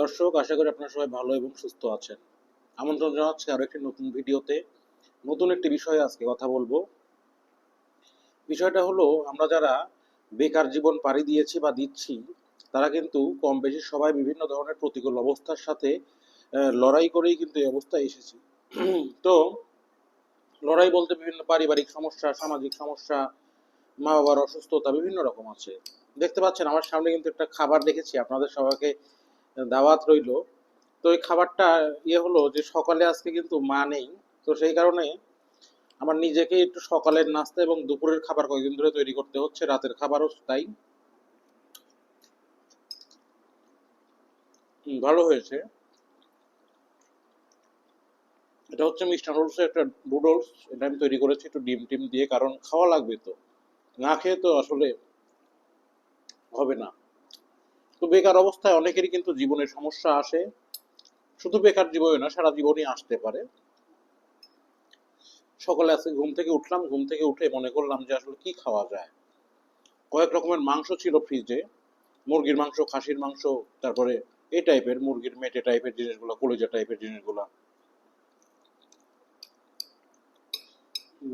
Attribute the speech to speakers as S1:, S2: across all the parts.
S1: দর্শক, আশা করি আপনারা সবাই ভালো এবং সুস্থ আছেন। আমন্ত্রণ জানাচ্ছি আরও একটি নতুন ভিডিওতে। নতুন একটি বিষয়ে আজকে কথা বলব। বিষয়টা হলো, আমরা যারা বেকার জীবন পাড়ি দিয়েছি বা দিচ্ছি, তারা কিন্তু কম বেশি সবাই বিভিন্ন ধরনের প্রতিকূল অবস্থার সাথে লড়াই করেই কিন্তু এই অবস্থায় এসেছি। তো, লড়াই বলতে বিভিন্ন পারিবারিক সমস্যা, সামাজিক সমস্যা মা বাবার অসুস্থতা, বিভিন্ন রকম আছে। দেখতে পাচ্ছেন, আমার সামনে কিন্তু একটা খাবার দেখেছি। আপনাদের সবাইকে দাওয়াত রইল। তো এই খাবারটা ইয়ে হলো যে সকালে আজকে কিন্তু মা নেই। তো সেই কারণে আমার নিজেকে একটু সকালের নাস্তা এবং দুপুরের খাবার কয়েকদিন ধরে তৈরি করতে হচ্ছে, রাতের খাবারও তাই। ভালো হয়েছে। এটা হচ্ছে মিস্টার রোলস একটা নুডলস এটা আমি তৈরি করেছি একটু ডিম টিম দিয়ে, কারণ খাওয়া লাগবে তো। না খেয়ে তো আসলে হবে না। তো বেকার অবস্থায় অনেকেরই কিন্তু জীবনে সমস্যা আসে। শুধু বেকার জীবনে না, সারা জীবনই আসতে পারে। সকালে আজকে ঘুম থেকে উঠলাম, ঘুম থেকে উঠে মনে করলাম যে আসলে কি খাওয়া যায়। কয়েক রকমের মাংস ছিল ফ্রিজে, মুরগির মাংস, খাসির মাংস, তারপরে এই টাইপের মুরগির মেটে টাইপের জিনিসগুলো, কলিজা টাইপের জিনিসগুলো।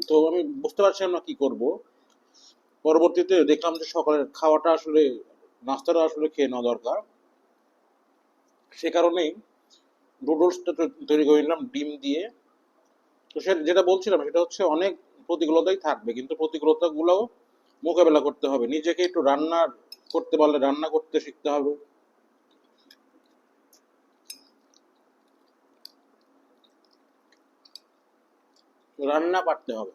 S1: তো আমি বুঝতে পারছিলাম না কি করব। পরবর্তীতে দেখলাম যে সকালের খাওয়াটা আসলে নাস্তাটা আসলে খেয়ে নেওয়া দরকার। সে কারণেই নুডলসটা তৈরি করে নিলাম, ডিম দিয়ে। তো সে যেটা বলছিলাম, সেটা হচ্ছে অনেক প্রতিকূলতাই থাকবে, কিন্তু প্রতিকূলতাগুলোও মোকাবেলা করতে হবে। নিজেকে একটু রান্না করতে পারলে রান্না করতে শিখতে হবে। রান্না পারতে হবে।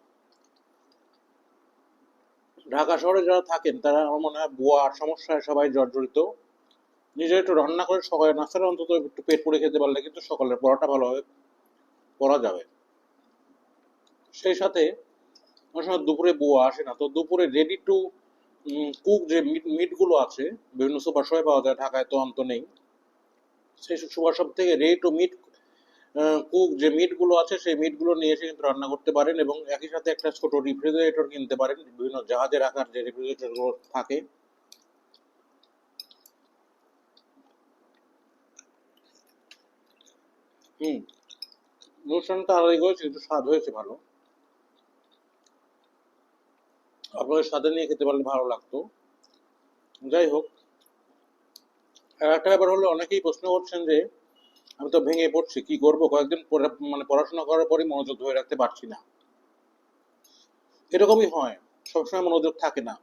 S1: ঢাকা শহরে যারা থাকেন, তারা আমার মনে হয় বুয়ার সমস্যায় সবাই জর্জরিত। নিজে একটু রান্না করে সকালে নাস্তাটা অন্তত একটু পেট পুড়ে খেতে পারলে কিন্তু সকালের পড়াটা ভালোভাবে পড়া যাবে। সেই সাথে সময় দুপুরে বুয়া আসে না। তো দুপুরে রেডি টু কুক যে মিট মিটগুলো আছে, বিভিন্ন সুপার শপে পাওয়া যায় ঢাকায়, তো অন্ত নেই। সেই সুপার শপ থেকে রেডি টু মিট কুক যে মিটগুলো আছে, সেই মিটগুলো নিয়ে এসে কিন্তু রান্না করতে পারেন এবং একই সাথে একটা ছোট রেফ্রিজারেটর কিনতে পারেন, বিভিন্ন জাহাজের আকার যে রেফ্রিজারেটরগুলো থাকে। হুম অনুষ্ঠানটা আলাদা করেছে কিন্তু স্বাদ হয়েছে ভালো। আপনাদের সাথে নিয়ে খেতে পারলে ভালো লাগতো। যাই হোক, আর একটা ব্যাপার হলো, অনেকেই প্রশ্ন করছেন যে আমি তো ভেঙে পড়ছি, কি করব? কয়েকদিন মানে পড়াশোনা করার পরই মনোযোগ ধরে রাখতে পারছি না। এরকমই হয়, সবসময় মনোযোগ থাকে না।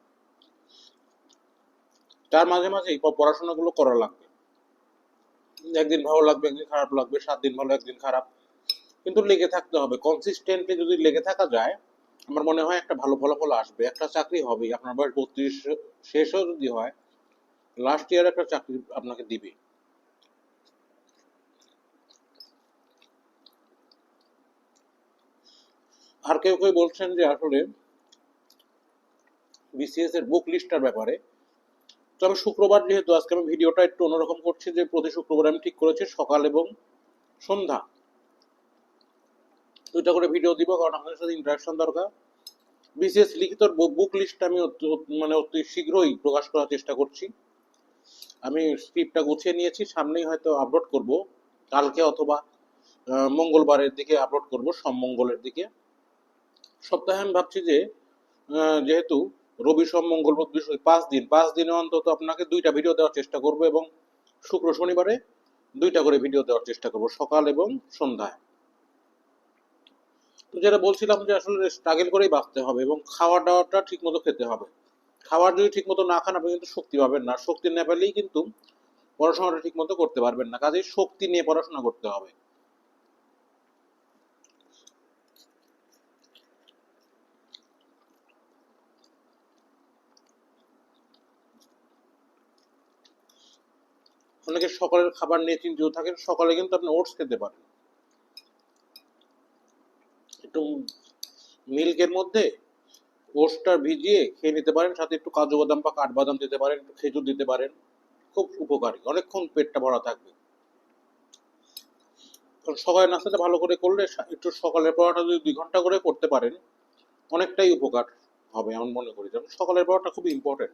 S1: তার মাঝে মাঝে পড়াশোনাগুলো করা লাগবে। একদিন ভালো লাগবে, একদিন খারাপ লাগবে, সাত দিন ভালো, একদিন খারাপ। কিন্তু লেগে থাকতে হবে। কনসিস্টেন্টলি যদি লেগে থাকা যায়, আমার মনে হয় একটা ভালো ফলাফল আসবে। একটা চাকরি হবে আপনার বয়স বত্রিশ, শেষও যদি হয় লাস্ট ইয়ার একটা চাকরি আপনাকে দিবে। আর কেউ কেউ বলছেন যে আসলে বিসিএস এর বুক লিস্টার ব্যাপারে। তবে শুক্রবার যেহেতু আজকে আমি ভিডিওটা একটু অন্যরকম করছি যে প্রতি শুক্রবার আমি ঠিক করেছি, সকাল এবং সন্ধ্যা। দুইটা করে ভিডিও দিব কারণ আপনাদের সাথে ইন্টারাকশন দরকার। বিশেষ লিখিত বুক লিস্ট আমি মানে অতি শীঘ্রই প্রকাশ করার চেষ্টা করছি। আমি স্ক্রিপ্টটা গুছিয়ে নিয়েছি, সামনেই হয়তো আপলোড করব। কালকে অথবা মঙ্গলবারের দিকে আপলোড করব, সোম মঙ্গলের দিকে। সপ্তাহে আমি ভাবছি যে যেহেতু রবি সোম মঙ্গল বুধ বৃহস্পতি পাঁচ দিন, পাঁচ দিনে অন্তত আপনাকে দুইটা ভিডিও দেওয়ার চেষ্টা করব এবং শুক্র শনিবারে দুইটা করে ভিডিও দেওয়ার চেষ্টা করব সকাল এবং সন্ধ্যায়। তো যেটা বলছিলাম যে আসলে স্ট্রাগল করেই বাঁচতে হবে এবং খাওয়া দাওয়াটা ঠিক মতো খেতে হবে। খাবার যদি ঠিক মতো না খান, আপনি কিন্তু শক্তি পাবেন না। শক্তি না পেলেই কিন্তু পড়াশোনাটা ঠিক মতো করতে পারবেন না। কাজেই শক্তি নিয়ে পড়াশোনা করতে হবে। অনেকে সকালের খাবার নিয়ে চিন্তিত থাকেন, সকালে কিন্তু আপনি ওটস খেতে পারেন। একটু মিল্কের মধ্যে ওটসটা ভিজিয়ে খেয়ে নিতে পারেন, সাথে একটু কাজু বাদাম বা কাঠবাদাম দিতে পারেন, একটু খেজুর দিতে পারেন। খুব উপকারী, অনেকক্ষণ পেটটা ভরা থাকবে। সকালের নাস্তাটা ভালো করে করলে একটু সকালের পড়াটা যদি দুই ঘণ্টা করে করতে পারেন, অনেকটাই উপকার হবে, আমি মনে করি। যেমন সকালের পড়াটা খুব ইম্পর্টেন্ট